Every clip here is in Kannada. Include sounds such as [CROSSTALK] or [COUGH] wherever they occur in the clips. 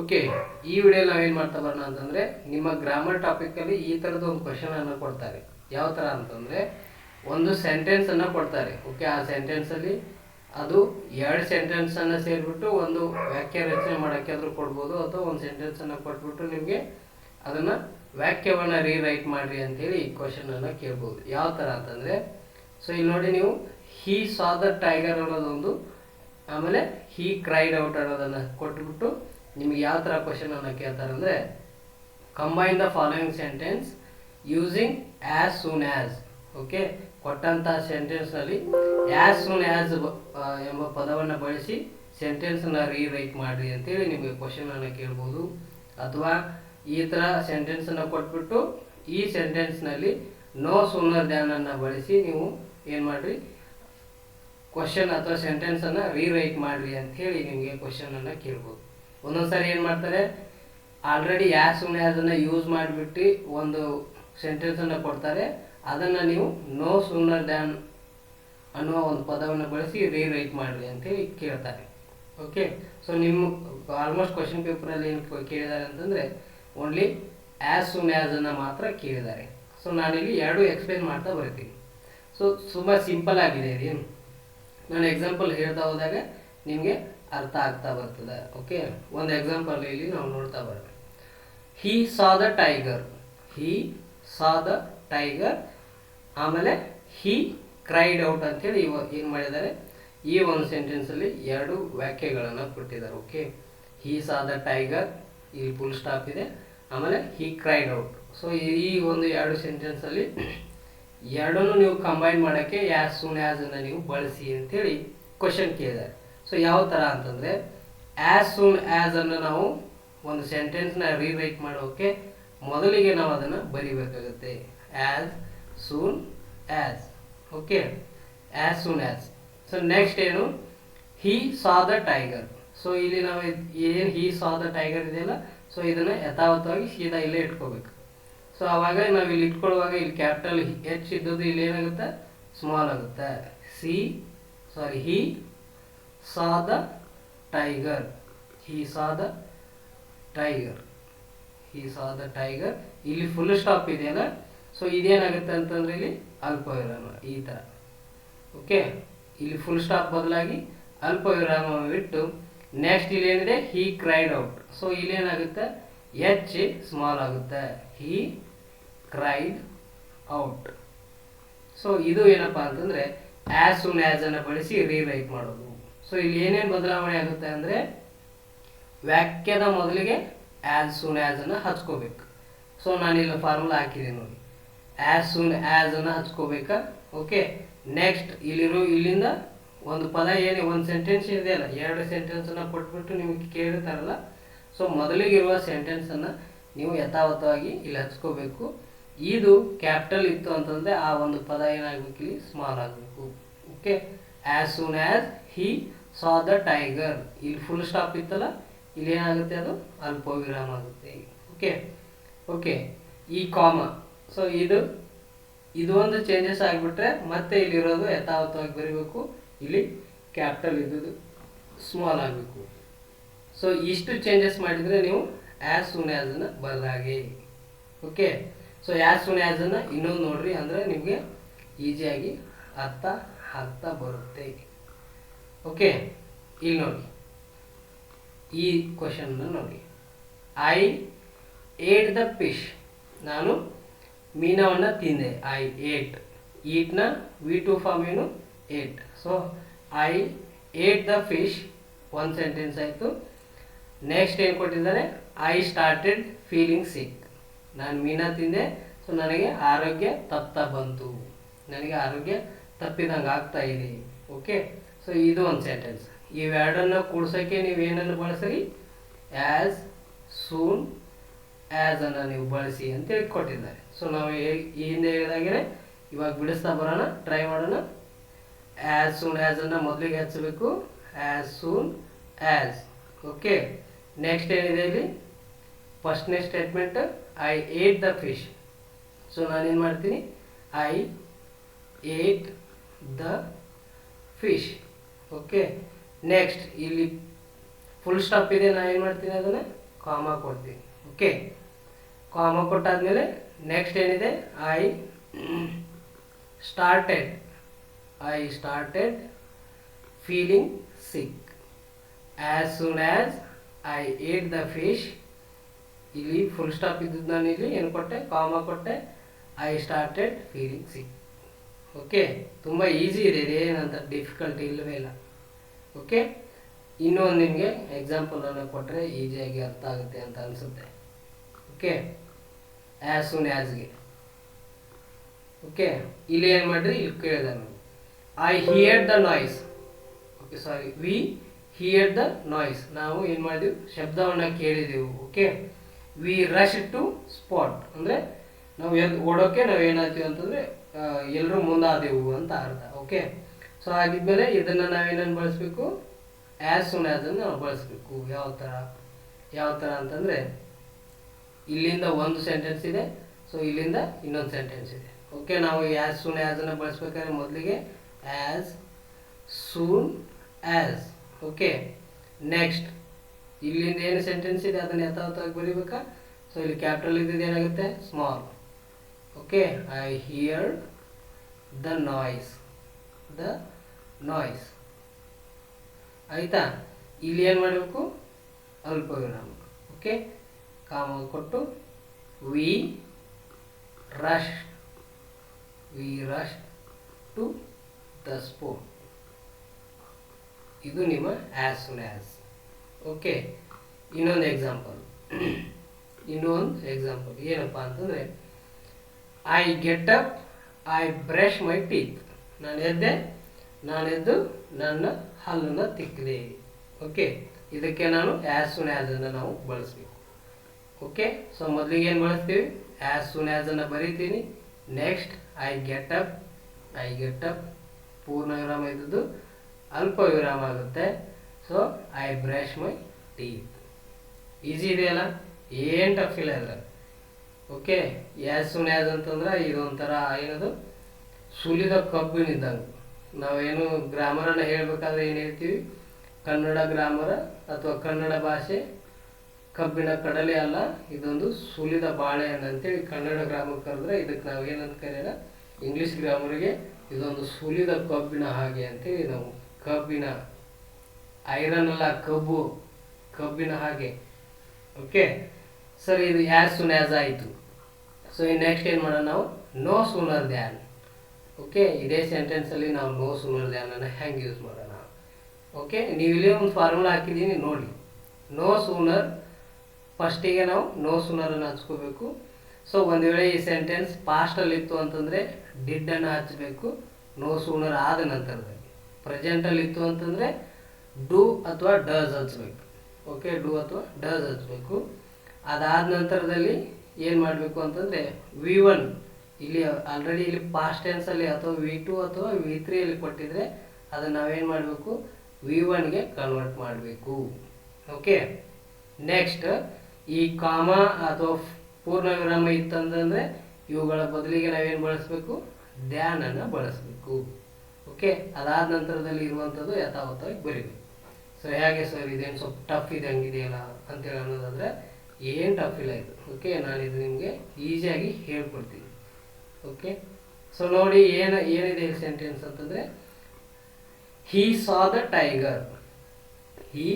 ಓಕೆ ಈ ವಿಡಿಯೋ ನಾವೇನು ಮಾಡ್ತಾ ಬರೋಣ ಅಂತಂದರೆ, ನಿಮ್ಮ ಗ್ರಾಮರ್ ಟಾಪಿಕಲ್ಲಿ ಈ ಥರದ ಒಂದು ಕ್ವಶನ್ ಅನ್ನು ಕೊಡ್ತಾರೆ. ಯಾವ ಥರ ಅಂತಂದರೆ, ಒಂದು ಸೆಂಟೆನ್ಸನ್ನು ಕೊಡ್ತಾರೆ. ಓಕೆ ಆ ಸೆಂಟೆನ್ಸಲ್ಲಿ ಅದು ಎರಡು ಸೆಂಟೆನ್ಸನ್ನು ಸೇರಿಬಿಟ್ಟು ಒಂದು ವಾಕ್ಯ ರಚನೆ ಮಾಡೋಕ್ಕೆ ಆದರೂ ಕೊಡ್ಬೋದು, ಅಥವಾ ಒಂದು ಸೆಂಟೆನ್ಸನ್ನು ಕೊಟ್ಬಿಟ್ಟು ನಿಮಗೆ ಅದನ್ನು ವಾಕ್ಯವನ್ನು ರೀರೈಟ್ ಮಾಡಿರಿ ಅಂತೇಳಿ ಈ ಕ್ವಶನನ್ನು ಕೇಳ್ಬೋದು. ಯಾವ ಥರ ಅಂತಂದರೆ ಸೊ ಇಲ್ಲಿ ನೋಡಿ ನೀವು ಹೀ ಸಾ ದ ಟೈಗರ್ ಅನ್ನೋದೊಂದು, ಆಮೇಲೆ ಹೀ ಕ್ರೈಡ್ ಔಟ್ ಅನ್ನೋದನ್ನು ಕೊಟ್ಬಿಟ್ಟು ನಿಮ್ಗೆ ಯಾವ ಥರ ಕ್ವಶನನ್ನು ಕೇಳ್ತಾರೆ ಅಂದರೆ combine the following sentence using as soon as okay ಕೊಟ್ಟಂತಹ ಸೆಂಟೆನ್ಸ್ನಲ್ಲಿ ಆ್ಯಸ್ ಸೂನ್ ಆ್ಯಸ್ ಎಂಬ ಪದವನ್ನು ಬಳಸಿ ಸೆಂಟೆನ್ಸನ್ನು ರೀರೈಟ್ ಮಾಡಿರಿ ಅಂತೇಳಿ ನಿಮಗೆ ಕ್ವಶನನ್ನು ಕೇಳ್ಬೋದು. ಅಥವಾ ಈ ಥರ ಸೆಂಟೆನ್ಸನ್ನು ಕೊಟ್ಬಿಟ್ಟು ಈ ಸೆಂಟೆನ್ಸ್ನಲ್ಲಿ ನೋ ಸೂನರ್ ಧ್ಯಾನನ್ನು ಬಳಸಿ ನೀವು ಏನು ಮಾಡಿರಿ? ಕ್ವಶನ್ ಅಥವಾ ಸೆಂಟೆನ್ಸನ್ನು ರೀರೈಟ್ ಮಾಡಿರಿ ಅಂಥೇಳಿ ನಿಮಗೆ ಕ್ವಶನನ್ನು ಕೇಳ್ಬೋದು. ಒಂದೊಂದು ಸಾರಿ ಏನು ಮಾಡ್ತಾರೆ? ಆಲ್ರೆಡಿ ಯಾ ಸುಮ್ಮನೆ ಅದನ್ನು ಯೂಸ್ ಮಾಡಿಬಿಟ್ಟು ಒಂದು ಸೆಂಟೆನ್ಸನ್ನು ಕೊಡ್ತಾರೆ. ಅದನ್ನು ನೀವು ನೋ ಸೂನರ್ ದ್ಯಾನ್ ಅನ್ನುವ ಒಂದು ಪದವನ್ನು ಬಳಸಿ ರೀರೈಟ್ ಮಾಡಿರಿ ಅಂತೇಳಿ ಕೇಳ್ತಾರೆ. ಓಕೆ ಸೊ ನಿಮ್ಮ ಆಲ್ಮೋಸ್ಟ್ ಕ್ವಶನ್ ಪೇಪರಲ್ಲಿ ಏನು ಕೇಳಿದ್ದಾರೆ ಅಂತಂದರೆ ಓನ್ಲಿ ಆ್ಯಸ್ ಸೂನ್ ಆ್ಯಸನ್ನು ಮಾತ್ರ ಕೇಳಿದ್ದಾರೆ. ಸೊ ನಾನಿಲ್ಲಿ ಎರಡು ಎಕ್ಸ್ಪ್ಲೇನ್ ಮಾಡ್ತಾ ಬರ್ತೀನಿ. ಸೊ ತುಂಬ ಸಿಂಪಲ್ ಆಗಿದೆ ಇದು. ನಾನು ಎಕ್ಸಾಂಪಲ್ ಹೇಳ್ತಾ ಹೋದಾಗ ನಿಮಗೆ ಅರ್ಥ ಆಗ್ತಾ ಬರ್ತದೆ. ಓಕೆ ಒಂದು ಎಕ್ಸಾಂಪಲ್ ಇಲ್ಲಿ ನಾವು ನೋಡ್ತಾ ಬರೋಣ he saw the tiger he saw the tiger ಆಮೇಲೆ ಹಿ ಕ್ರೈಡ್ ಔಟ್ ಅಂತೇಳಿ ಇವ ಏನು ಮಾಡಿದ್ದಾರೆ? ಈ ಒಂದು ಸೆಂಟೆನ್ಸಲ್ಲಿ ಎರಡು ವ್ಯಾಖ್ಯೆಗಳನ್ನು ಕೊಟ್ಟಿದ್ದಾರೆ. Okay he saw the tiger ಇಲ್ಲಿ ಫುಲ್ ಸ್ಟಾಪ್ ಇದೆ. ಆಮೇಲೆ ಹಿ ಕ್ರೈಡ್ ಔಟ್ ಸೊ ಈ ಒಂದು ಎರಡು ಸೆಂಟೆನ್ಸಲ್ಲಿ ಎರಡನ್ನು ನೀವು ಕಂಬೈನ್ ಮಾಡೋಕ್ಕೆ ಯಾಸ್ ಸೂನ್ ಅನ್ನ ನೀವು ಬಳಸಿ ಅಂತೇಳಿ ಕ್ವಶನ್ ಕೇಳಿದ್ದಾರೆ. ಸೊ ಯಾವ ಥರ ಅಂತಂದರೆ ಆ್ಯಸ್ ಸೂನ್ ಆ್ಯಸ್ ಅನ್ನು ನಾವು ಒಂದು ಸೆಂಟೆನ್ಸ್ನ ರೀರೈಟ್ ಮಾಡೋಕ್ಕೆ ಮೊದಲಿಗೆ ನಾವು ಅದನ್ನು ಬರಿಬೇಕಾಗುತ್ತೆ. As soon as okay as soon as so next ಏನು? He saw the tiger so ಇಲ್ಲಿ ನಾವು ಏನು ಹಿ ಸಾ ದ ಟೈಗರ್ ಇದೆಯಲ್ಲ? ಸೊ ಇದನ್ನು ಯಥಾವತ್ತವಾಗಿ ಸೀದಾ ಇಲ್ಲೇ ಇಟ್ಕೋಬೇಕು. ಸೊ ಅವಾಗ ನಾವು ಇಲ್ಲಿ ಇಟ್ಕೊಳ್ಳುವಾಗ ಇಲ್ಲಿ ಕ್ಯಾಪಿಟಲ್ ಎಚ್ ಇದ್ದದ್ದು ಇಲ್ಲಿ ಏನಾಗುತ್ತೆ? ಸ್ಮಾಲ್ ಆಗುತ್ತೆ. See sorry he saw the tiger. He saw the tiger. He saw the tiger. ಇಲ್ಲಿ ಫುಲ್ ಸ್ಟಾಪ್ ಇದೆಯಲ್ಲ? ಸೊ ಇದೇನಾಗುತ್ತೆ ಅಂತಂದ್ರೆ ಇಲ್ಲಿ ಅಲ್ಪ ವಿರಾಮ, ಈ ಥರ ಓಕೆ ಇಲ್ಲಿ ಫುಲ್ ಸ್ಟಾಪ್ ಬದಲಾಗಿ ಅಲ್ಪ ವಿರಾಮ ಬಿಟ್ಟು ನೆಕ್ಸ್ಟ್ ಇಲ್ಲಿ ಏನಿದೆ ಹಿ ಕ್ರೈಡ್ ಔಟ್ ಸೊ ಇಲ್ಲೇನಾಗುತ್ತೆ? ಎಚ್ ಸ್ಮಾಲ್ ಆಗುತ್ತೆ. ಹಿ ಕ್ರೈಡ್ ಔಟ್ ಸೊ ಇದು ಏನಪ್ಪಾ ಅಂತಂದರೆ ಆಸ್ ಸೂನ್ ಆಸ್ ಅನ್ನು ಬಳಸಿ ರೀರೈಟ್ ಮಾಡೋದು. ಸೊ ಇಲ್ಲಿ ಏನೇನು ಬದಲಾವಣೆ ಆಗುತ್ತೆ ಅಂದರೆ ವಾಕ್ಯದ ಮೊದಲಿಗೆ ಆ್ಯಸ್ ಸೂನ್ ಆ್ಯಸನ್ನು ಹಚ್ಕೋಬೇಕು. ಸೊ ಇಲ್ಲಿ ಫಾರ್ಮುಲಾ ಹಾಕಿದ್ದೀನಿ ನೋಡಿ. ಆ್ಯಸ್ ಸೂನ್ ಆ್ಯಸನ್ನು ಹಚ್ಕೋಬೇಕಾ. ಓಕೆ ನೆಕ್ಸ್ಟ್ ಇಲ್ಲಿರೋ ಇಲ್ಲಿಂದ ಒಂದು ಪದ ಏನು, ಒಂದು ಸೆಂಟೆನ್ಸ್ ಇದೆಯಲ್ಲ ಎರಡು ಸೆಂಟೆನ್ಸನ್ನು ಕೊಟ್ಬಿಟ್ಟು ನಿಮಗೆ ಕೇಳಿರ್ತಾರಲ್ಲ. ಸೊ ಮೊದಲಿಗಿರುವ ಸೆಂಟೆನ್ಸನ್ನು ನೀವು ಯಥಾವತ್ತವಾಗಿ ಇಲ್ಲಿ ಹಚ್ಕೋಬೇಕು. ಇದು ಕ್ಯಾಪಿಟಲ್ ಇತ್ತು ಅಂತಂದರೆ ಆ ಒಂದು ಪದ ಏನಾಗಬೇಕು ಇಲ್ಲಿ? ಸ್ಮಾಲ್ ಆಗಬೇಕು. Okay as soon as he saw the tiger ಇಲ್ಲಿ ಫುಲ್ ಸ್ಟಾಪ್ ಇತ್ತಲ್ಲ? ಇಲ್ಲಿ ಏನಾಗುತ್ತೆ ಅದು? ಅಲ್ಪವಿರಾಮ ಆಗುತ್ತೆ. ಓಕೆ ಓಕೆ ಈ ಕಾಮ ಸೊ ಇದು ಇದು ಒಂದು ಚೇಂಜಸ್ ಆಗಿಬಿಟ್ರೆ ಮತ್ತೆ ಇಲ್ಲಿರೋದು ಯಥಾವತ್ತವಾಗಿ ಬರೀಬೇಕು. ಇಲ್ಲಿ ಕ್ಯಾಪಿಟಲ್ ಇದ್ದುದು ಸ್ಮಾಲ್ ಆಗಬೇಕು. ಸೊ ಇಷ್ಟು ಚೇಂಜಸ್ ಮಾಡಿದರೆ ನೀವು ಆ್ಯಸ್ ಸೂನ್ ಆ್ಯಸನ್ನು ಬರಲಾಗಿ ಓಕೆ ಸೊ ಆ್ಯಸ್ ಸೂನ್ ಆ್ಯಸನ್ನು ಇನ್ನೊಂದು ನೋಡ್ರಿ ಅಂದರೆ ನಿಮಗೆ ಈಸಿಯಾಗಿ ಅರ್ಥ ಆಗ್ತಾ ಬರುತ್ತೆ. ಓಕೆ ಇಲ್ಲಿ ನೋಡಿ. ಈ ಕ್ವಶನ್ನ ನೋಡಿ. ಐ ಏಟ್ ದ ಫಿಶ್ ನಾನು ಮೀನವನ್ನು ತಿಂದೆ. ಐ ಏಟ್ ಈಟ್ನ ವಿ ಟು ಫಾರ್ಮ್ ಏನು? Ate so I ate the fish ಒಂದು ಸೆಂಟೆನ್ಸ್ ಆಯಿತು. ನೆಕ್ಸ್ಟ್ ಏನು ಕೊಟ್ಟಿದ್ದಾರೆ? ಐ ಸ್ಟಾರ್ಟೆಡ್ ಫೀಲಿಂಗ್ ಸಿಕ್ ನಾನು ಮೀನ ತಿಂದೆ. ಸೊ ನನಗೆ ಆರೋಗ್ಯ ತಪ್ತಾ ಬಂತು. ನನಗೆ ಆರೋಗ್ಯ ತಪ್ಪಿದಂಗೆ ಆಗ್ತಾ ಇದೆ ಓಕೆ? ಸೊ ಇದು ಒಂದು ಸೆಂಟೆನ್ಸ್ ಇವೆರಡನ್ನು ಕೂಡ್ಸೋಕ್ಕೆ ನೀವು ಏನನ್ನು ಬಳಸ್ರಿ? ಆ್ಯಸ್ ಸೂನ್ ಆ್ಯಸ್ ಅನ್ನು ನೀವು ಬಳಸಿ ಅಂತೇಳಿ ಕೊಟ್ಟಿದ್ದಾರೆ ಸೊ ನಾವು ಹಿಂದೆ ಹೇಳಿದಾಗೆ ಇವಾಗ ಬಿಡಿಸ್ತಾ ಬರೋಣ ಟ್ರೈ ಮಾಡೋಣ. ಆ್ಯಸ್ ಸೂನ್ ಆ್ಯಸ್ ಅನ್ನು ಮೊದಲಿಗೆ ಹಚ್ಚಬೇಕು as soon as okay? Next ಏನಿದೆ ಇಲ್ಲಿ? ಫಸ್ಟ್ನೇ statement I ate the fish so ನಾನೇನು ಮಾಡ್ತೀನಿ? I ate the fish okay next ಇಲ್ಲಿ ಫುಲ್ ಸ್ಟಾಪ್ ಇದೆ, ನಾನು ಏನು ಮಾಡ್ತೀನಿ ಅದನ್ನು? ಕಾಮ ಕೊಡ್ತೀನಿ. ಓಕೆ ಕಾಮ ಕೊಟ್ಟಾದಮೇಲೆ ನೆಕ್ಸ್ಟ್ ಏನಿದೆ? I started I started feeling sick as soon as I ate the fish ಇಲ್ಲಿ ಫುಲ್ ಸ್ಟಾಪ್ ಇದ್ದದ್ದು ನಾನು ಇಲ್ಲಿ, ಏನು ಕೊಟ್ಟೆ? ಕಾಮ ಕೊಟ್ಟೆ. I started feeling sick okay ತುಂಬ ಈಸಿ ಇದೆ ಇದೇನಂತ ಡಿಫಿಕಲ್ಟಿ ಇಲ್ಲವೇ ಇಲ್ಲ. ಓಕೆ ಇನ್ನೊಂದು ನಿಮಗೆ ಎಕ್ಸಾಂಪಲನ್ನು ಕೊಟ್ಟರೆ ಈಸಿಯಾಗಿ ಅರ್ಥ ಆಗುತ್ತೆ ಅಂತ ಅನಿಸುತ್ತೆ. ಓಕೆ ಆ್ಯಸ್ ಸೂನ್ ಆ್ಯಸ್ಗೆ ಓಕೆ ಇಲ್ಲಿ ಏನು ಮಾಡಿರಿ? ಇಲ್ಲಿ ಕೇಳಿದೆ ನಾನು. I hear the noise okay sorry we hear the noise ನಾವು ಏನು ಮಾಡಿದ್ವಿ? ಶಬ್ದವನ್ನು ಕೇಳಿದೆವು. Okay we rush to spot ಅಂದರೆ ನಾವು ಎದ್ದು ಓಡೋಕ್ಕೆ ನಾವು ಏನಾಗ್ತೀವಿ ಅಂತಂದರೆ ಎಲ್ಲರೂ ಮುಂದಾದೆವು ಅಂತ ಅರ್ಥ ಓಕೆ ಸೊ ಹಾಗಿದ್ಮೇಲೆ ಇದನ್ನು ನಾವೇನನ್ನು ಬಳಸಬೇಕು? ಆ್ಯಸ್ ಸೂನ್ ಆ್ಯಸ್ ಅನ್ನು ನಾವು ಬಳಸಬೇಕು. ಯಾವ ಥರ ಯಾವ ಥರ ಅಂತಂದರೆ, ಇಲ್ಲಿಂದ ಒಂದು ಸೆಂಟೆನ್ಸ್ ಇದೆ ಸೊ ಇಲ್ಲಿಂದ ಇನ್ನೊಂದು ಸೆಂಟೆನ್ಸ್ ಇದೆ. ಓಕೆ ನಾವು ಆ್ಯಸ್ ಸೂನ್ ಆ್ಯಸನ್ನು ಬಳಸ್ಬೇಕಾದ್ರೆ ಮೊದಲಿಗೆ as soon as okay next ಇಲ್ಲಿಂದ ಏನು ಸೆಂಟೆನ್ಸ್ ಇದೆ? ಅದನ್ನು ಯಥಾವತ್ತಾಗಿ ಬರೀಬೇಕಾ? ಸೊ ಇಲ್ಲಿ ಕ್ಯಾಪಿಟಲ್ ಇದ್ದಿದ್ದು ಏನಾಗುತ್ತೆ? Small okay I hear the noise. The noise. ಆಯಿತಾ? ಇಲ್ಲಿ ಏನು ಮಾಡಬೇಕು? ಅಲ್ಪ ವಿರಾಮ ಓಕೆ ಕಾಮ ಕೊಟ್ಟು we rush we rush to the sport ಇದು ನಿಮ್ಮ ಆ್ಯಸ್ ಸುನ್ ಆ್ಯಸ್ ಓಕೆ ಇನ್ನೊಂದು ಎಕ್ಸಾಂಪಲ್ [CLEARS THROAT] ಇನ್ನೊಂದು ಎಕ್ಸಾಂಪಲ್ ಏನಪ್ಪ ಅಂತಂದರೆ I get up I brush my teeth ನಾನು ಎದ್ದೆ ನಾನೆದ್ದು ನನ್ನ ಹಲ್ಲನ್ನು ತಿಕ್ಕಿದೆ. ಓಕೆ ಇದಕ್ಕೆ ನಾನು ಆ್ಯಸ್ ಸುನ್ ಆ್ಯಸನ್ನು ನಾವು ಬಳಸಬೇಕು. ಓಕೆ ಸೊ ಮೊದಲಿಗೆ ಏನು ಬಳಸ್ತೀವಿ? ಆ್ಯಸ್ ಸುನ್ ಆ್ಯಸನ್ನು ಬರೀತೀನಿ. Next I get up I get up ಪೂರ್ಣ ವಿರಾಮ ಇದ್ದದ್ದು ಅಲ್ಪ ವಿರಾಮ ಆಗುತ್ತೆ. So I brush my teeth easy ಇದೆಯಲ್ಲ? ಏನು ಟಫ್ ಇಲ್ಲ. ಅದ್ರಾಗ ಓಕೆ, ಯಾಸ್ ಸುನ್ ಅಂತಂದ್ರೆ ಇದೊಂಥರ ಏನದು? ಸುಲಿದ ಕಬ್ಬಿನಿದ್ದಂಗೆ. ನಾವೇನು ಗ್ರಾಮರನ್ನು ಹೇಳಬೇಕಾದ್ರೆ ಏನು ಹೇಳ್ತೀವಿ? ಕನ್ನಡ ಗ್ರಾಮರ ಅಥವಾ ಕನ್ನಡ ಭಾಷೆ ಕಬ್ಬಿನ ಕಡಲೆ ಅಲ್ಲ, ಇದೊಂದು ಸುಲಿದ ಬಾಳೆಹಣ್ಣು ಅಂತೇಳಿ ಕನ್ನಡ ಗ್ರಾಮರ್ ಕರೆದ್ರೆ ಇದಕ್ಕೆ ನಾವು ಕರೆಯೋಣ ಇಂಗ್ಲೀಷ್ ಗ್ರಾಮರಿಗೆ ಇದೊಂದು ಸುಲಿದ ಕಬ್ಬಿನ ಹಾಗೆ ಅಂತೇಳಿ ನಾವು ಕಬ್ಬಿನ, ಐರನ್ ಅಲ್ಲ ಕಬ್ಬು, ಕಬ್ಬಿನ ಹಾಗೆ. ಓಕೆ, ಸರ್, ಇದು ಯಾಸ್ ಸುನ್ ಆ್ಯಸ್ ಆಯಿತು. ಸೊ ಈ ನೆಕ್ಸ್ಟ್ ಏನು ಮಾಡೋಣ ನಾವು? ನೋ ಸೂನರ್ ದ್ಯಾನ್ ಓಕೆ ಇದೇ ಸೆಂಟೆನ್ಸಲ್ಲಿ ನಾವು ನೋ ಸೂನರ್ ದ್ಯಾನನ್ನು ಹೆಂಗೆ ಯೂಸ್ ಮಾಡೋಣ? ಓಕೆ ನೀವು ಇಲ್ಲಿ ಒಂದು ಫಾರ್ಮುಲಾ ಹಾಕಿದ್ದೀನಿ ನೋಡಿ. ನೋ ಸೂನರ್ ಫಸ್ಟಿಗೆ ನಾವು ನೋ ಸೂನರನ್ನು ಹಚ್ಕೋಬೇಕು. ಸೊ ಒಂದು ವೇಳೆ ಈ ಸೆಂಟೆನ್ಸ್ ಪಾಸ್ಟಲ್ಲಿತ್ತು ಅಂತಂದರೆ ಡಿಡ್ಡನ್ನು ಹಚ್ಚಬೇಕು ನೋ ಸೂನರ್ ಆದ ನಂತರದಲ್ಲಿ. ಪ್ರೆಸೆಂಟಲ್ಲಿತ್ತು ಅಂತಂದರೆ ಡೂ ಅಥವಾ ಡಸ್ ಹಚ್ಬೇಕು. ಓಕೆ ಡೂ ಅಥವಾ ಡಸ್ ಹಚ್ಬೇಕು. ಅದಾದ ನಂತರದಲ್ಲಿ ಏನು ಮಾಡಬೇಕು ಅಂತಂದರೆ ವಿ ಒನ್ ಇಲ್ಲಿ ಆಲ್ರೆಡಿ ಇಲ್ಲಿ ಪಾಸ್ಟ್ ಟೆನ್ಸಲ್ಲಿ ಅಥವಾ ವಿ ಟು ಅಥವಾ ವಿ ತ್ರೀಯಲ್ಲಿ ಕೊಟ್ಟಿದ್ರೆ ಅದನ್ನು ನಾವೇನು ಮಾಡಬೇಕು? ವಿ ಒನ್ಗೆ ಕನ್ವರ್ಟ್ ಮಾಡಬೇಕು. ಓಕೆ ನೆಕ್ಸ್ಟ್ ಈ ಕಾಮ ಅಥವಾ ಪೂರ್ಣ ವಿರಾಮ ಇತ್ತಂತಂದರೆ ಇವುಗಳ ಬದಲಿಗೆ ನಾವೇನು ಬಳಸಬೇಕು? ಧ್ಯಾನನ್ನು ಬಳಸಬೇಕು. ಓಕೆ ಅದಾದ ನಂತರದಲ್ಲಿ ಇರುವಂಥದ್ದು ಯಥಾವತ್ತಾಗಿ ಬರೀಬೇಕು. ಸೊ ಹೇಗೆ ಸರ್ ಇದೇನು ಸ್ವಲ್ಪ ಟಫ್ ಇದೆ, ಹಂಗಿದೆಯಲ್ಲ ಅಂತೇಳಿ ಅನ್ನೋದಾದರೆ ಏನು ಟಫ್ ಇಲ್ಲ ಇದು ಓಕೆ ನಾನು ಇದು ನಿಮಗೆ ಈಸಿಯಾಗಿ ಹೇಳ್ಕೊಡ್ತೀನಿ. ಓಕೆ ಸೊ ನೋಡಿ ಏನು, ಏನಿದೆ ಸೆಂಟೆನ್ಸ್ ಅಂತಂದರೆ he saw the tiger he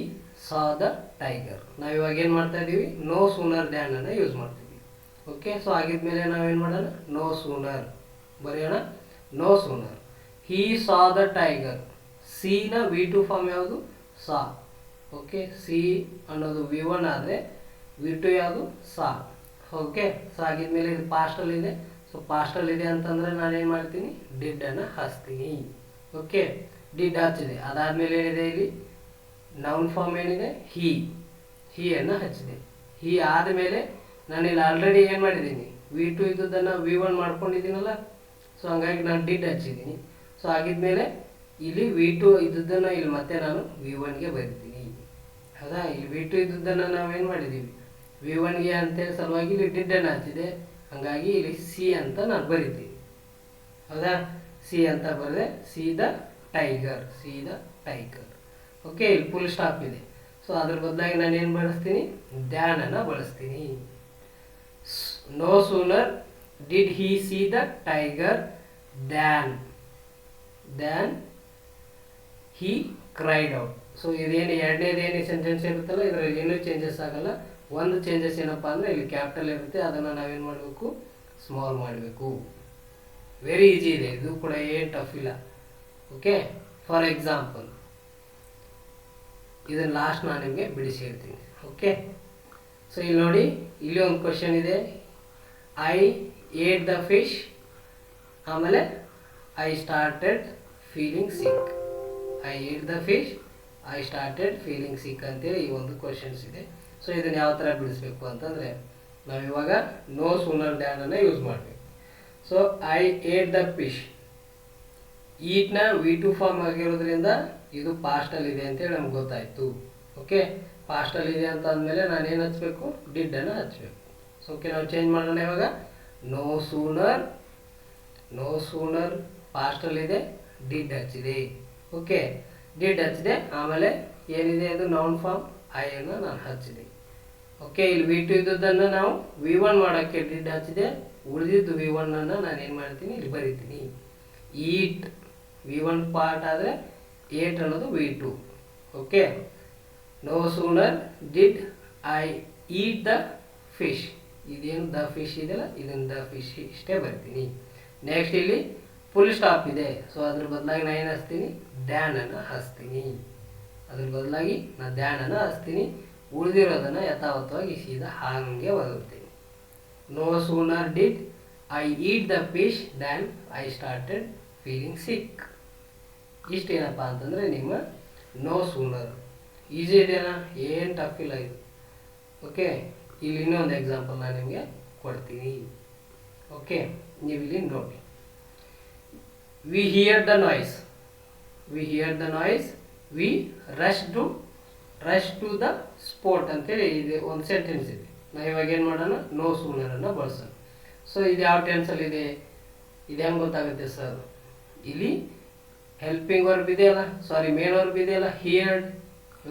saw the tiger ನಾವು ಇವಾಗ ಏನು ಮಾಡ್ತಾ ಇದ್ದೀವಿ ನೋ ಸೂನರ್ ದ್ಯಾನ್ ಯೂಸ್ ಮಾಡ್ತೀವಿ. ಓಕೆ ಸೊ ಆಗಿದ್ಮೇಲೆ ನಾವೇನು ಮಾಡೋಣ? ನೋ ಸೂನರ್ ಬರೆಯೋಣ. No sooner he saw the tiger ಸಿನ ವಿ ಟು ಫಾರ್ಮ್ ಯಾವುದು? ಸಾ ಓಕೆ ಸಿ ಅನ್ನೋದು ವಿ ಒನ್ ಆದರೆ ವಿ ಟು ಯಾವುದು? ಸಾ. ಓಕೆ ಸೊ ಆಗಿದ್ಮೇಲೆ ಇದು ಪಾಸ್ಟಲ್ಲಿ ಇದೆ. ಸೊ ಅಂತಂದರೆ ಏನು ಮಾಡ್ತೀನಿ? ಡಿಡ್ಡನ್ನು ಹಚ್ತೀನಿ ಓಕೆ ಡಿಡ್ ಹಚ್ಚಿದೆ. ಅದಾದಮೇಲೆ ಏನಿದೆ ಇಲ್ಲಿ? ನೌನ್ ಫಾರ್ಮ್ ಏನಿದೆ? ಹೀ. ಹೀಯನ್ನು ಹಚ್ಚಿದೆ. ಹೀ ಆದಮೇಲೆ ನಾನು ಇಲ್ಲಿ ಆಲ್ರೆಡಿ ಏನು ಮಾಡಿದ್ದೀನಿ? ವಿ ಟು ಇದ್ದದನ್ನು ವಿ ಒನ್ ಮಾಡ್ಕೊಂಡಿದ್ದೀನಲ್ಲ? ಸೊ ಹಂಗಾಗಿ ನಾನು ಡಿಡ್ ಹಚ್ಚಿದ್ದೀನಿ. ಸೊ ಆಗಿದ್ಮೇಲೆ ಇಲ್ಲಿ ವಿ ಟು ಇದ್ದದ್ದನ್ನು ಇಲ್ಲಿ ಮತ್ತೆ ನಾನು ವಿ ಒನ್ಗೆ ಬರ್ತೀನಿ. ಹೌದಾ? ಇಲ್ಲಿ ವಿ ಟು ಇದ್ದದ್ದನ್ನು ನಾವೇನು ಮಾಡಿದ್ದೀವಿ? ವಿ ಒನ್ಗೆ ಅಂತೇಳಿ ಸಲುವಾಗಿ ಇಲ್ಲಿ ಡಿಡ್ಡನ್ನು ಹಚ್ಚಿದೆ ಹಾಗಾಗಿ ಇಲ್ಲಿ ಸಿ ಅಂತ ನಾನು ಬರಿತೀನಿ. ಹೌದಾ? ಸಿ ಅಂತ ಬರೆದೆ see the tiger see the tiger okay ಇಲ್ಲಿ ಫುಲ್ ಸ್ಟಾಪ್ ಇದೆ. ಸೊ ಅದ್ರ ಬದಲಾಗಿ ನಾನು ಏನು ಬಳಸ್ತೀನಿ? ದ್ಯಾನನ್ನು ಬಳಸ್ತೀನಿ. No sooner did he see the tiger than than he cried out so ಇದೇನು ಎರಡನೇದೇನೇ ಸೆಂಟೆನ್ಸ್ ಇರುತ್ತಲ್ಲ? ಇದರಲ್ಲಿ ಏನೂ ಚೇಂಜಸ್ ಆಗಲ್ಲ. ಒಂದು ಚೇಂಜಸ್ ಏನಪ್ಪ ಅಂದರೆ ಇಲ್ಲಿ ಕ್ಯಾಪಿಟಲ್ ಇರುತ್ತೆ, ಅದನ್ನು ನಾವೇನು ಮಾಡಬೇಕು? ಸ್ಮಾಲ್ ಮಾಡಬೇಕು. ವೆರಿ ಈಜಿ ಇದೆ. ಇದು ಕೂಡ ಏನು ಟಫ್ ಇಲ್ಲ. ಓಕೆ ಫಾರ್ ಎಕ್ಸಾಂಪಲ್ ಇದನ್ನು ಲಾಸ್ಟ್ ನಾನು ನಿಮಗೆ ಬಿಡಿಸಿ ಹೇಳ್ತೀನಿ. ಓಕೆ ಸೊ ಇಲ್ಲಿ ನೋಡಿ, ಇಲ್ಲಿ ಒಂದು ಕ್ವಶನ್ ಇದೆ. ಐ ಏಟ್ ದ ಫಿಶ್ ಆಮೇಲೆ I started feeling sick I ate the fish I started feeling sick ಅಂತೇಳಿ ಈ ಒಂದು ಕ್ವಶನ್ಸ್ ಇದೆ. ಸೊ ಇದನ್ನು ಯಾವ ಥರ ಬಿಡಿಸ್ಬೇಕು ಅಂತಂದರೆ ನಾವಿವಾಗ ನೋ ಸೂನರ್ ಡ್ಯಾನನ್ನು ಯೂಸ್ ಮಾಡಬೇಕು. So I ate the fish ಈಟ್ನ V two form ಆಗಿರೋದ್ರಿಂದ ಇದು ಪಾಸ್ಟಲ್ಲಿದೆ ಅಂತೇಳಿ ನಮ್ಗೆ ಗೊತ್ತಾಯಿತು. ಓಕೆ ಪಾಸ್ಟಲ್ಲಿದೆ ಅಂತ ಅಂದಮೇಲೆ ನಾನು ಏನು ಹಚ್ಚಬೇಕು ಡಿಡ್ಡನ್ನು ಹಚ್ಚಬೇಕು ಸೊ ಓಕೆ ನಾವು ಚೇಂಜ್ ಮಾಡೋಣ ಇವಾಗ. ನೋ ಸೂನರ್ ನೋ ಸೂನರ್ ಪಾಸ್ಟಲ್ಲಿದೆ ಡಿಡ್ ಹಚ್ಚಿದೆ. ಓಕೆ ಡಿಡ್ ಹಚ್ಚಿದೆ, ಆಮೇಲೆ ಏನಿದೆ? ಅದು ನೌನ್ ಫಾರ್ಮ್ ಐ ಅನ್ನು ನಾನು ಹಚ್ಚಿದೆ. ಓಕೆ ಇಲ್ಲಿ ವಿ ಟು ಇದ್ದದ್ದನ್ನು ನಾವು ವಿ ಒನ್ ಮಾಡೋಕ್ಕೆ ಡಿಡ್ ಹಚ್ಚಿದೆ ಉಳಿದಿದ್ದು ವಿ ಒನ್ನನ್ನು ನಾನು ಏನು ಮಾಡ್ತೀನಿ? ಇಲ್ಲಿ ಬರಿತೀನಿ. ಈಟ್ ವಿ ಒನ್ ಪಾರ್ಟ್ ಆದರೆ ಏಟ್ ಅನ್ನೋದು V two okay no sooner did I eat the fish ಇದೇನು ದ ಫಿಶ್ ಇದೆಯಲ್ಲ? ಇದನ್ನು ದ ಫಿಶ್ ಇಷ್ಟೇ ಬರ್ತೀನಿ. ನೆಕ್ಸ್ಟ್ ಇಲ್ಲಿ ಫುಲ್ ಸ್ಟಾಪ್ ಇದೆ. ಸೊ ಅದ್ರ ಬದಲಾಗಿ ನಾನು ಏನು ಹಚ್ತೀನಿ ಡ್ಯಾನನ್ನು ಹಚ್ತೀನಿ ಅದ್ರ ಬದಲಾಗಿ ನಾನು ಡ್ಯಾನನ್ನು ಹಚ್ತೀನಿ ಉಳಿದಿರೋದನ್ನು ಯಥಾವತ್ತವಾಗಿ ಸೀದಾ ಹಾಗೆ ಓದುತ್ತೀನಿ no sooner did I eat the fish than I started feeling sick ಇಷ್ಟೇನಪ್ಪ ಅಂತಂದರೆ ನಿಮ್ಮ ನೋ ಸೂನರ್ ಈಸಿ ಇದೆಯಾ ಏನು? ಟಫ್ ಇಲ್ಲ ಇದು. ಓಕೆ ಇಲ್ಲಿ ಇನ್ನೊಂದು ಎಕ್ಸಾಂಪಲ್ ನಾನು ನಿಮಗೆ ಕೊಡ್ತೀನಿ. ಓಕೆ ನೀವು ಇಲ್ಲಿ ನೋಡಿ we hear the noise we hear the noise we rush to rush to the sport ಅಂತೇಳಿ ಇದು ಒಂದು ಸೆಂಟೆನ್ಸ್ ಇದೆ. ನಾವು ಇವಾಗ ಏನು ಮಾಡೋಣ? ನೋ ಸೂನರನ್ನು ಬಳಸೋಣ. ಸೊ ಇದು ಯಾವ ಟೆನ್ಸಲ್ಲಿ ಇದೆ? ಇದು ಹೆಂಗೆ ಗೊತ್ತಾಗುತ್ತೆ ಸರ್ ಇಲ್ಲಿ ಹೆಲ್ಪಿಂಗ್ ವರ್ಬ್ ಇದೆಯಲ್ಲ ಸಾರಿ ಮೇನ್ ವರ್ಬ್ ಇದೆಯಲ್ಲ ಹಿಯರ್ಡ್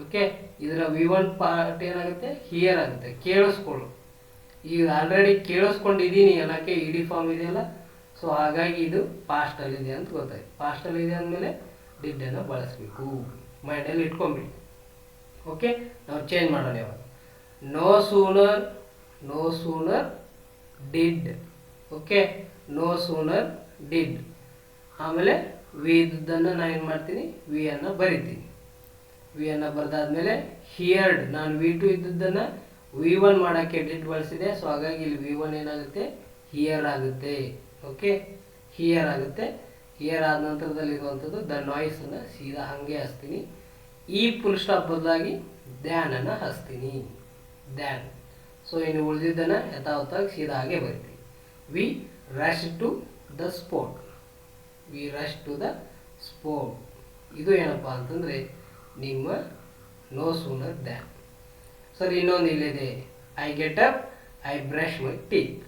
ಓಕೆ ಇದರ ವಿ ಒನ್ ಪಾರ್ಟ್ ಏನಾಗುತ್ತೆ? ಹಿಯರ್ ಆಗುತ್ತೆ. ಕೇಳಿಸ್ಕೊಳ್ಳು. ಈಗ ಆಲ್ರೆಡಿ ಕೇಳಿಸ್ಕೊಂಡಿದ್ದೀನಿ ಅನ್ನೋಕ್ಕೆ ಇಡಿ ಫಾರ್ಮ್ ಇದೆಯಲ್ಲ ಸೊ ಹಾಗಾಗಿ ಇದು ಪಾಸ್ಟಲ್ಲಿದೆ ಅಂತ ಗೊತ್ತಾಯ್ತು. ಪಾಸ್ಟಲ್ಲಿದೆ ಅಂದಮೇಲೆ ಡಿಡ್ಡನ್ನು ಬಳಸಬೇಕು. ಮೈಂಡಲ್ಲಿ ಇಟ್ಕೊಂಬಿಡಿ. ಓಕೆ? ನಾವು ಚೇಂಜ್ ಮಾಡೋಣ ಇವಾಗ. No sooner no sooner did okay? No sooner did ಆಮೇಲೆ ವಿ ಇದ್ದನ್ನು ನಾನು ಏನು ಮಾಡ್ತೀನಿ? ವಿ ಅನ್ನು ಬರಿತೀನಿ. ವಿ ಅನ್ನು ಬರೆದಾದ್ಮೇಲೆ ಹಿಯರ್ಡ್ ನಾನು ವಿ ಟು ಇದ್ದದ್ದನ್ನು ವಿ ಒನ್ ಮಾಡೋಕ್ಕೆ ಡಿಡ್ ಬಳಸಿದೆ. ಸೊ ಹಾಗಾಗಿ ಇಲ್ಲಿ ವಿ ಒನ್ ಏನಾಗುತ್ತೆ? ಹಿಯರ್ ಆಗುತ್ತೆ. ಓಕೆ? ಹಿಯರ್ ಆಗುತ್ತೆ. ಹಿಯರ್ ಆದ ನಂತರದಲ್ಲಿ ಇರುವಂಥದ್ದು ದ ನಾಯ್ಸನ್ನು ಸೀದಾ ಹಾಗೆ ಹಚ್ತೀನಿ ಈ ಫುಲ್ ಸ್ಟಾಪ್ ಬದಲಾಗಿ ಧ್ಯಾನನ ಹಚ್ತೀನಿ ಧ್ಯಾನ್. ಸೊ ಇನ್ನು ಉಳಿದಿದ್ದನ್ನು ಯಥಾವತ್ತಾಗಿ ಸೀದಾ ಹಾಗೆ ಬರಿತೀವಿ we rush to the sport we rush to the sport ಇದು ಏನಪ್ಪ ಅಂತಂದರೆ ನಿಮ್ಮ ನೋ ಸೂನರ್ ದ್ಯಾನ್ ಸರ್, ಇನ್ನೊಂದು ಇಲ್ಲಿದೆ. I get up I brush my teeth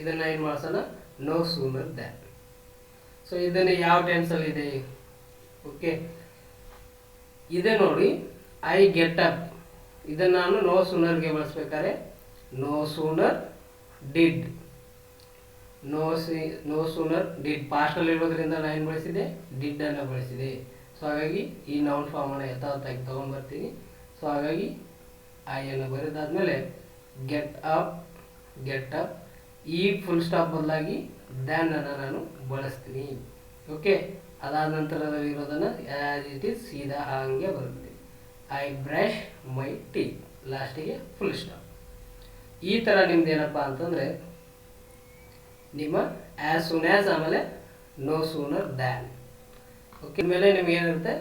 ಇದನ್ನು ಏನು ಮಾಡಿಸೋಣ? ನೋ ಸೂನರ್ ದ್ಯಾನ್ ಸೊ ಇದನ್ನು ಯಾವ ಟೆನ್ಸಲ್ಲಿದೆ ಓಕೆ ಇದೆ ನೋಡಿ. ಐ ಗೆಟ್ ಅಪ್ ಇದನ್ನು ನಾನು ನೋ ಸೂನರ್ಗೆ ಬಳಸ್ಬೇಕಾದ್ರೆ no sooner did no see no sooner did ಪಾಸ್ಟಲ್ಲಿ ಇರೋದ್ರಿಂದ ನಾನು ಏನು ಬಳಸಿದೆ? ಡಿಡ್ಡನ್ನು ಬಳಸಿದೆ. ಸೊ ಹಾಗಾಗಿ ಈ ನೌನ್ ಫಾರ್ಮನ್ನು ಯಥಾವತ್ತಾಗಿ ತೊಗೊಂಡ್ಬರ್ತೀನಿ ಸೊ ಹಾಗಾಗಿ ಐ ಅನ್ನು ಬರೆದಾದ್ಮೇಲೆ ಗೆಟ್ ಅಪ್ ಗೆಟ್ ಅಪ್ ಈ ಫುಲ್ ಸ್ಟಾಪ್ ಬದಲಾಗಿ ದ್ಯಾನ್ ಅನ್ನು ನಾನು ಬಳಸ್ತೀನಿ. ಓಕೆ ಅದಾದ ನಂತರ ಇರೋದನ್ನು ಆ್ಯಸ್ ಇಟ್ ಈಸ್ ಸೀದಾ ಹಾಗೆ ಬರುತ್ತೆ. ಐ ಬ್ರಷ್ ಮೈ ಟೀ ಲಾಸ್ಟಿಗೆ ಫುಲ್ ಸ್ಟಾಪ್ ಈ ಥರ ನಿಮ್ದು ಏನಪ್ಪ ಅಂತಂದರೆ, ನಿಮ್ಮ ಆ್ಯಸ್ ಸೂನ್ ಆ್ಯಸ್ ಆಮೇಲೆ ನೋ ಸೂನರ್ ದ್ಯಾನ್ ಓಕೆ ಮೇಲೆ ನಿಮ್ಗೆ ಏನಿರುತ್ತೆ?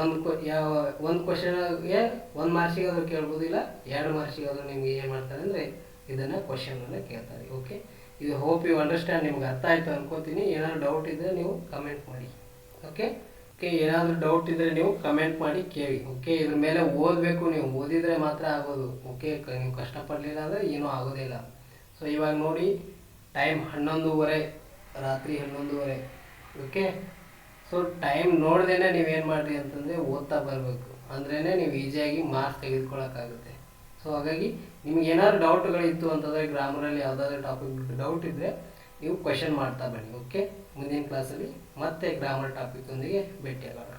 ಒಂದು ಕ್ವ ಯಾವ ಒಂದು ಕ್ವಶನ್ಗೆ ಒಂದು ಮಾರ್ಕ್ಸಿಗೆ ಆದರೂ ಕೇಳ್ಬೋದಿಲ್ಲ, ಎರಡು ಮಾರ್ಕ್ಸಿಗೆ ಆದರೂ ನಿಮ್ಗೆ ಏನು ಮಾಡ್ತಾರೆ ಅಂದರೆ, ಇದನ್ನು ಕ್ವಶನನ್ನು ಕೇಳ್ತಾರೆ. ಓಕೆ ಇದು ಹೋಪ್ ಯು ಅಂಡರ್ಸ್ಟ್ಯಾಂಡ್ ನಿಮ್ಗೆ ಅರ್ಥ ಆಯಿತು ಅನ್ಕೋತೀನಿ. ಏನಾದ್ರು ಡೌಟ್ ಇದ್ದರೆ ನೀವು ಕಮೆಂಟ್ ಮಾಡಿ. ಓಕೆ ಓಕೆ ಏನಾದರೂ ಡೌಟ್ ಇದ್ದರೆ ನೀವು ಕಮೆಂಟ್ ಮಾಡಿ ಕೇಳಿ. ಓಕೆ ಇದ್ರ ಮೇಲೆ ಓದಬೇಕು ನೀವು. ಓದಿದರೆ ಮಾತ್ರ ಆಗೋದು. ಓಕೆ ನೀವು ಕಷ್ಟಪಡಲಿಲ್ಲ ಅಂದರೆ ಏನೂ ಆಗೋದಿಲ್ಲ ಸೊ ಇವಾಗ ನೋಡಿ ಟೈಮ್ ಹನ್ನೊಂದುವರೆ, ರಾತ್ರಿ ಹನ್ನೊಂದುವರೆ. ಓಕೆ ಸೊ ಟೈಮ್ ನೋಡ್ದೇ ನೀವೇನು ಮಾಡಿರಿ ಅಂತಂದರೆ ಓದ್ತಾ ಬರಬೇಕು. ಅಂದ್ರೇ ನೀವು ಈಸಿಯಾಗಿ ಮಾರ್ಕ್ಸ್ ತೆಗೆದುಕೊಳ್ಳೋಕ್ಕಾಗುತ್ತೆ. ಸೊ ಹಾಗಾಗಿ ನಿಮ್ಗೆ ಏನಾದ್ರು ಡೌಟ್ಗಳಿತ್ತು ಅಂತಂದರೆ ಗ್ರಾಮರಲ್ಲಿ ಯಾವುದಾದ್ರೂ ಟಾಪಿಕ್ ಡೌಟ್ ಇದ್ದರೆ ನೀವು ಕ್ವೆಶನ್ ಮಾಡ್ತಾ ಬನ್ನಿ. ಓಕೆ ಮುಂದಿನ ಕ್ಲಾಸಲ್ಲಿ ಮತ್ತೆ ಗ್ರಾಮರ್ ಟಾಪಿಕ್ ಒಂದಿಗೆ ಭೇಟಿಯಾಗೋಣ.